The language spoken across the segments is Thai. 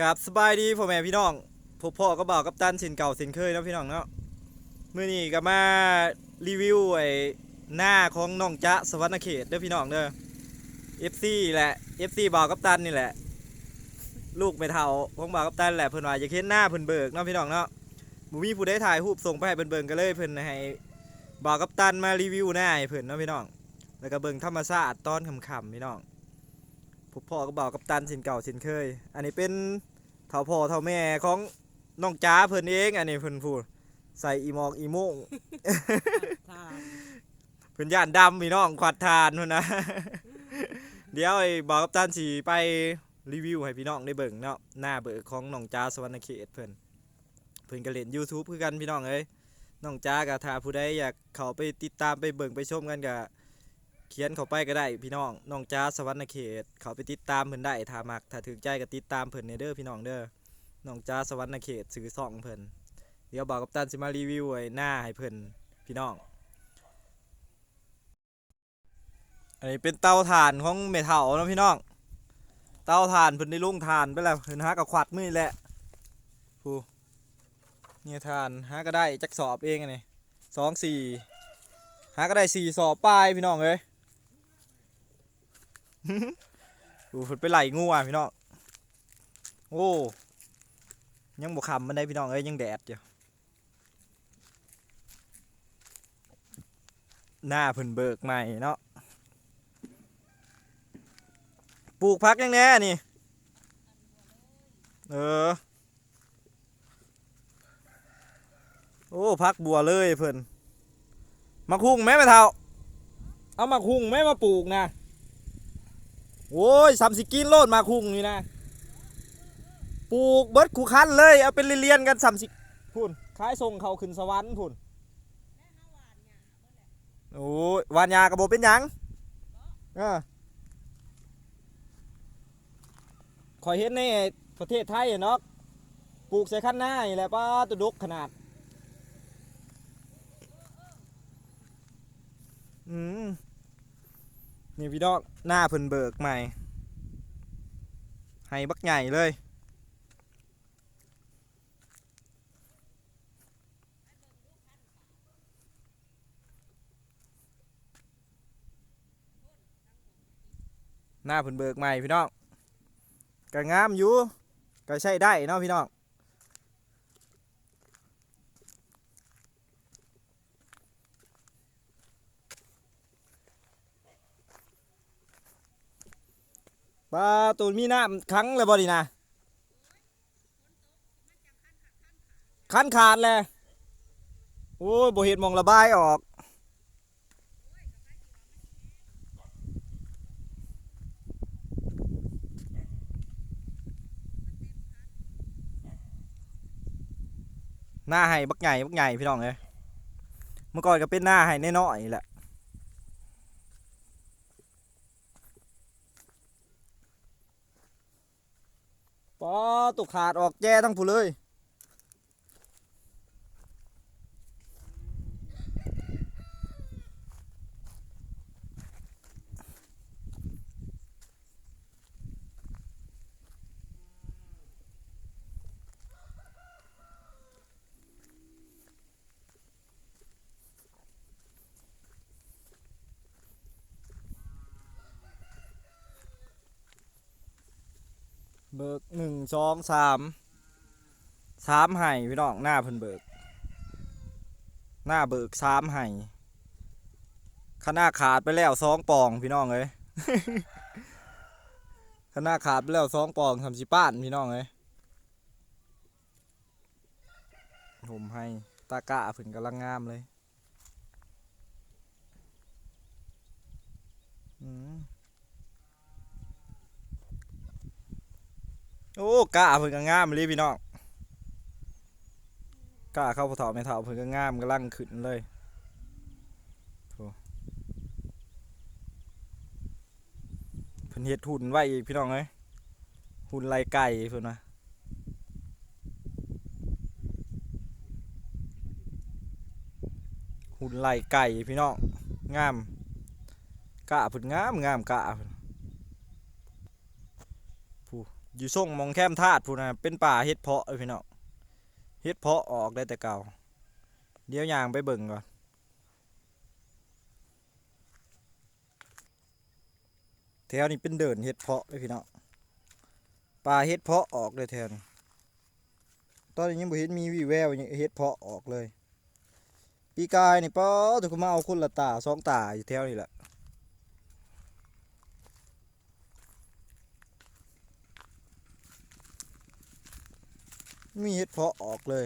กับสบายดีพ่อแม่พี่น้องพบพ่อก็บอกกับตันสินเก่าสินเคยนะพี่น้องเนาะมื้อนี้ก็มารีวิวไอ้หน้าของน้องจ๊ะสวรรณเขตเด้อพี่น้องเด้อ FC แหละ FC บอกกับตันนี่แหละ ลูกไม่เท่าของบอกกับตันแหละเพิ่นว่าอยากเห็นหน้าเพิ่นเบิกเนาะพี่น้องเนาะบ่มีผู้ใดถ่ายรูปส่งไปให้เพิ่นเบิ่งก็เลยเพิ่นให้บอกกับตันมารีวิวหน้าให้เพิ่นเนาะพี่น้องแล้วก็เบิ่งธรรมชาติตอนค่ำๆพี่น้อง พวกพ่อก็บอกกับตันสินเก่าสินเคย อันนี้เป็นเท่าพ่อเท่าแม่ของน้องจ้าเพิ่นเองอันนี้เพิ่นพูดใส่อีหมอกอีโมงทานเพิ่นย่านดำพี่น้องขวัดทานพุ่นนะเดี๋ยวไอ้บอกกับตันสิไปรีวิวให้พี่น้องได้เบิ่งเนาะหน้าเบิกของน้องจ้าสวรรณเขตเพิ่นเพิ่นก็เล่น YouTube คือกันพี่น้องเอ้ยน้องจ้าก็ถ้าผู้ใดอยากเข้าไปติดตามไปเบิ่งไปชมกันก็ เขียนเข้าไปก็ได้พี่น้องน้องจ้าสวรรณเขต เขาไปติดตามเพิ่นได้ถ้ามักถ้าถึงใจก็ติดตามเพิ่นในเด้อพี่น้องเด้อน้องจ้าสวรรณเขตสื่อซองเพิ่นเดี๋ยวบอกกับตันสิมารีวิวไอ้หน้าให้เพิ่นพี่น้อง อันนี้เป็นเตาถ่านของเมทัลนะพี่น้อง เตาถ่านเพิ่นได้ลุงถ่านไปแล้วเพิ่นหากับขวัดมือแหละผู้เนี่ยถ่านหาก็ได้จักสอบเองอันนี้สองสี่หาก็ได้สี่สอบปลายพี่น้องเอ้ย ผู้เพิ่นไปไหลงูอะพี่น้องโอ้ยังบ่คำมันได้พี่น้องเอ้ยยังแดดอยู่หน้าเพิ่นเบิกใหม่เนาะปลูกพักยังแน่นี่เออโอ้พักบัวเลยเพิ่นมาคุ้งแม่มาเท่าเอามาคุ้งแม่มาปลูกนะ โอ้ยสามสิกินโลดมาคุ้งนี่นะปลูกเบิร์ดคูคันเลยเอาเป็นเรียนๆกันสามสิพุ่นขายส่งเขาขึ้นสวรรค์พุ่นโอ้ยวานยากระโบเป็นยังเออคอยเห็นในประเทศไทยเนาะปลูกใส่ขั้นหน้าแหละป้าตุดกขนาด อืม นี่พี่ดอกหน้าเพิ่นเบิกใหม่ ให้บักใหญ่เลย หน้าเพิ่นเบิกใหม่พี่น้องก็งามอยู่ก็ใช้ได้เนาะพี่น้อง ปลาตูนมีน้ำขังเลยบ่ดีนะคันขาดเลยโอ้ยบ่เห็นมองระบายออกหน้าให้บักใหญ่บักใหญ่พี่น้องเลยเมื่อก่อนก็เป็นหน้าให้น้อยๆนี่แหละ ปอตุกขาดออกแจ้ทั้งผู้เลย เบิกหนึ่งสองสามสามไห่พี่น้องหน้าเพิ่นเบิก หน้าเบิกสามไห่ขนาขาดไปแล้วสองปองพี่น้องเลยขนาขาดไปแล้วสองปองทำสิป้านพี่น้องเลยผมให้ตากะเพิ่นกำลังงามเลย อืม โอ้กะเพิ่นก็งามเลยพี่น้องกะเข้าผู้เฒ่าไม่เฒ่าเพิ่นก็งามกำลังขึ้นเลยเพิ่นเฮ็ดหุ่นไว้อีกพี่น้องเอ้ยหุ่นไหลไก่เพิ่นว่าหุ่นไหลไก่พี่น้องงามกะเพิ่นงามงามกะเพิ่น ด อยู่ส่งมองแคมธาตุพูนนะเป็นป่าเฮ็ดเพาะเอ้พี่น้องเฮ็ดเพาะออกได้แต่เก่า เดี๋ยวยางไปเบิ่งก่อนแถวนี้เป็นเดินเฮ็ดเพาะเลยพี่น้องป่าเฮ็ดเพาะออกเลยแถวนี้ตอนนี้ยังบ่เห็นมีวี่แววหยังเฮ็ดเพาะออกเลย ปีกายนี่ป้อถูกมาเอาคนละตาสองตาอยู่แถวนี้แหละ มีเห็ดเพาะออกเลย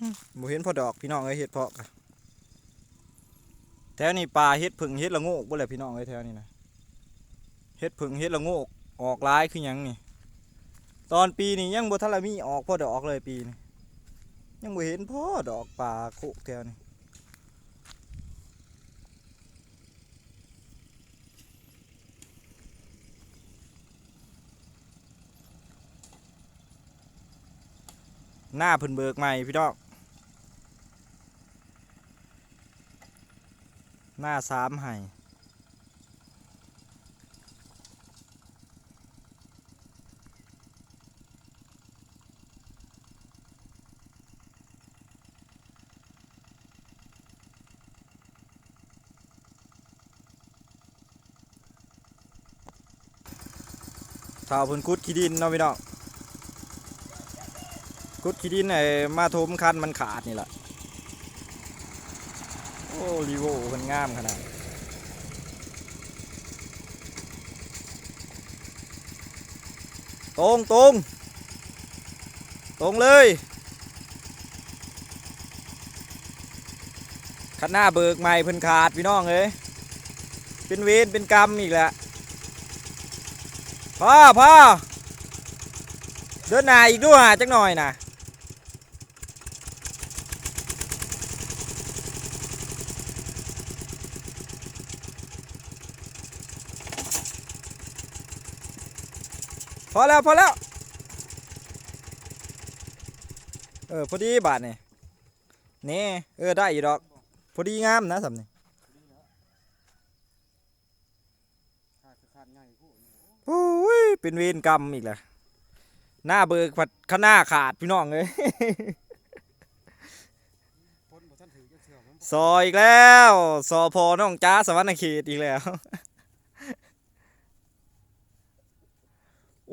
อืมบ่เห็นพอดอกพี่น้องเอ้ยเห็ดเพาะกะแถวนี้ปลาเห็ดผึ่งเห็ดละโงกบ่แหละพี่น้องเอ้ยแถวนี้นะเห็ดผึ่งเห็ดละโงกออกหลายคือหยังนี่ ตอนปีนี้ยังบ่ทันละมีออกพอดอกเลยปีนี้ยังบ่เห็นพอดอกปลาโคกแถวนี้ หน้าเพิ่นเบิกใหม่พี่น้องหน้าสามไห้ชาวพนคุดขี้ดินเนาะพี่น้อง กุดขี้ดินไอ้มาทมคันมันขาดนี่แหละโอ้รีโวมันงามขนาดตรงตรงตรงเลยคันหน้าเบิกใหม่เพิ่นขาดพี่น้องเอ้ยเป็นเวรเป็นกรรมอีกแหละพ่อพ่อเดินหน้าอีกด้วยจักหน่อยนะ พอแล้วพอแล้ว เออพอดีบาทนี่นี่เออได้อยู่ดอก พอดีงามนะสำนี่โอ้ยเป็นเวรกรรมอีกแล้วหน้าเบิกผัดข้างหน้าขาดพี่น้องเลยซอยอีกแล้วซอพอน้องจ้าสวรรณเขตอีกแล้ว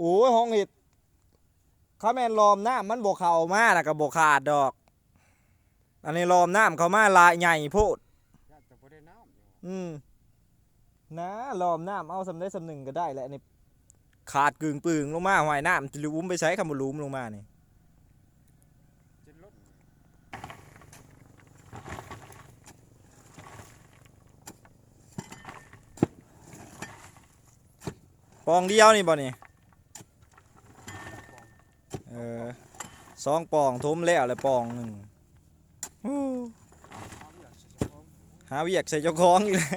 โอ้ยห้องเห็ดเขาแมนลอมน้ำมันบกเข่ามาแล้วก็บกขาดดอก อันนี้ลอมน้ำเขามาลายใหญ่โพดอืมนะลอมน้ำเอาสำได้สำหนึ่งก็ได้แหละนี่ขาดกึ่งปึงลงมาหอยน้ำจะลุ้มไปใช้คำว่าลุ้มลงมานี่ปองเดียวนี่บ่นี่ เออสองปองทมแล้วเลยปองหนึ่งหาเวียกใส่เจ้าของอีกแล้ว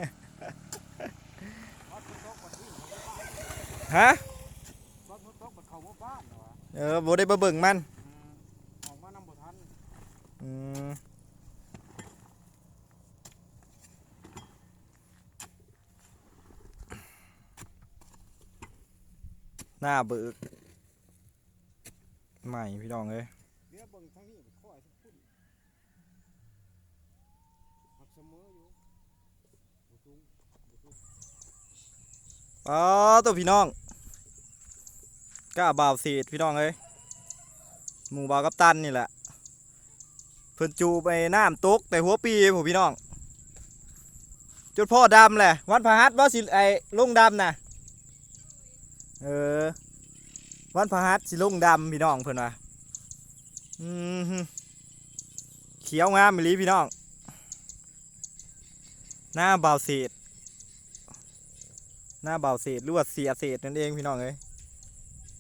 ฮะเออบ่ได้มาเบิ่งมันอืมหน้าเบิก ใหม่พี่น้องเอ้ยเดี๋ยวเบิ่งทางนี้ค่อยพุ่นหักเสมออยู่บ่สูงบ่สูงอ๋อตัวพี่น้องกล้าบ่าวเศษพี่น้องเอ้ยหมู่บ่าวกับตันนี่แหละเพิ่นจูไปน้ำตกแต่หัวปีผมพี่น้องจุดพ่อดำแหละวันพหัสว่าสิไอ้ลงดำน่ะเออ วันพฤหัสสิลงดำพี่น้องเพิ่อนว่าเขียวงามอีหลีพี่น้อง หน้าเบาเศษหน้าเบาเศษหรือว่าเสียเศษนั่นเองพี่น้องเอ้ย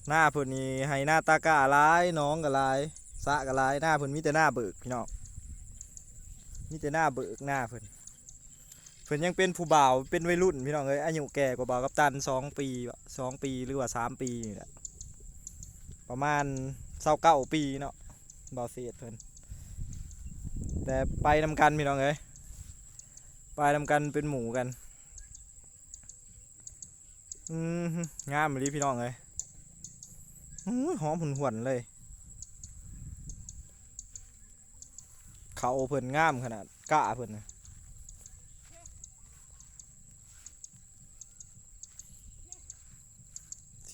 หน้าเพิ่นนี่ให้หน้าตากล้าลายน้องก็หลายสะก็หลายหน้าเพิ่นมีแต่หน้าเบิกพี่น้องมีแต่หน้าเบิกหน้าเพิ่นเพิ่นยังเป็นผู้บ่าวเป็นวัยรุ่นพี่น้องเอ้ยอายุแก่กว่าบ่าวกับตันสองปีสองปีหรือว่าสามปีนี่แหละ ประมาณเศร้าเก้าปีเนาะเบาเศษเพิ่นแต่ไปนำกันพี่น้องเอ้ยปลายทำกันเป็นหมูกันอืมงามเลยพี่น้องเลยอื้อหอมหุ่นหวนเลยเขาเพิ่นงามขนาดกะเพิ่นนะ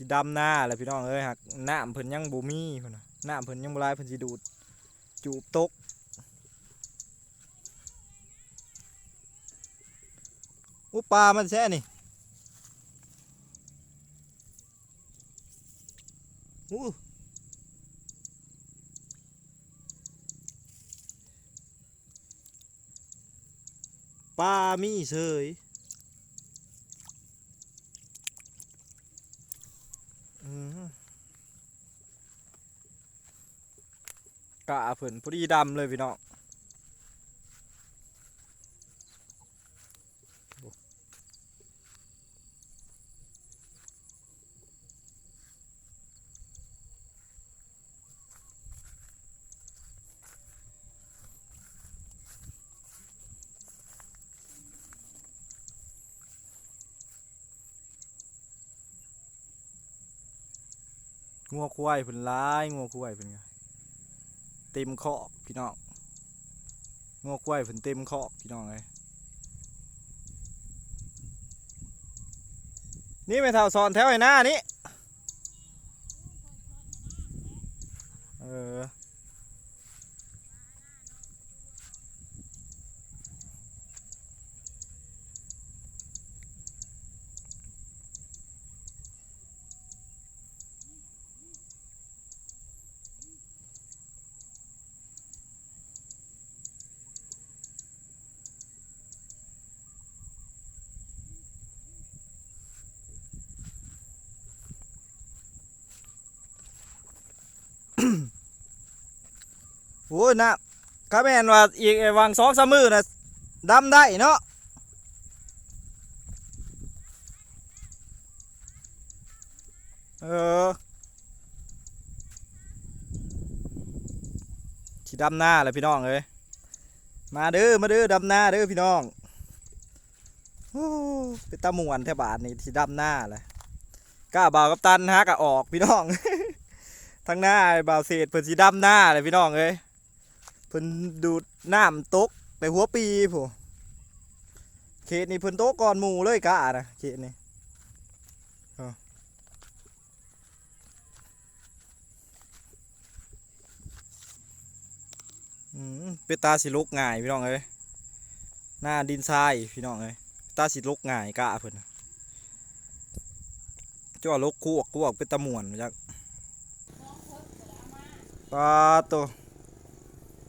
สีดำหน้าแหละพี่น้องเอ้ยหักน้ำเพิ่นยังบ่มีเพิ่นน่ะน้ำเพิ่นยังบ่หลายเพิ่นสิดูดจูบตกอุปลามันแช่นี่อู้ปลามีเสยอืมกะ เพิ่นพอดีดำเลยพี่น้องงัวควายเพิ่นร้ายงัวควายเพิ่นไง เต็มคอกพี่น้องงัวควายเพิ่นเต็มคอกพี่น้องเลยนี่ไม่เท่าซอนแถวไอ้หน้านี้เออ โอ้ยนะข้าแม่นว่าอีกวางสองสามมือนะดำได้เนาะเออที่ดำหน้าเลยพี่น้องเอ้ยมาเด้อมาเด้อดำหน้าเด้อพี่น้องอเป็นตามวนแทบาทนี่ที่ดำหน้าเลยกล้าบ่าวกับตันฮะกะออกพี่น้อง ทั้งหน้าบ่าวเศษเพิ่นสีดำหน้าเลยพี่น้องเอ้ย เพิ่นดูดน้ำตกแต่หัวปีผู้เขตนี้เพิ่นโตก่อนหมู่เลยกะนะเขตนี้เอาอืมเป็นตาสิลุกง่ายพี่น้องเอ้ยหน้าดินทรายพี่น้องเอ้ยตาสิลุกง่ายกะเพิ่นจ้าลุกคู่กวกเป็นตะม่วนจักปลาตัว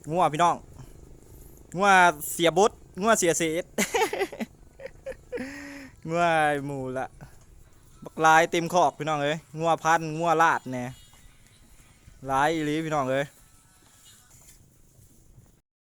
งัวพี่น้องงัวเสียบุตรงัวเสียเศษงัวหมูละบักลายเต็มขอกพี่น้องเอ้ยงัวพันงัวลาดแน่ยลายอีหลีพี่น้องเอ้ย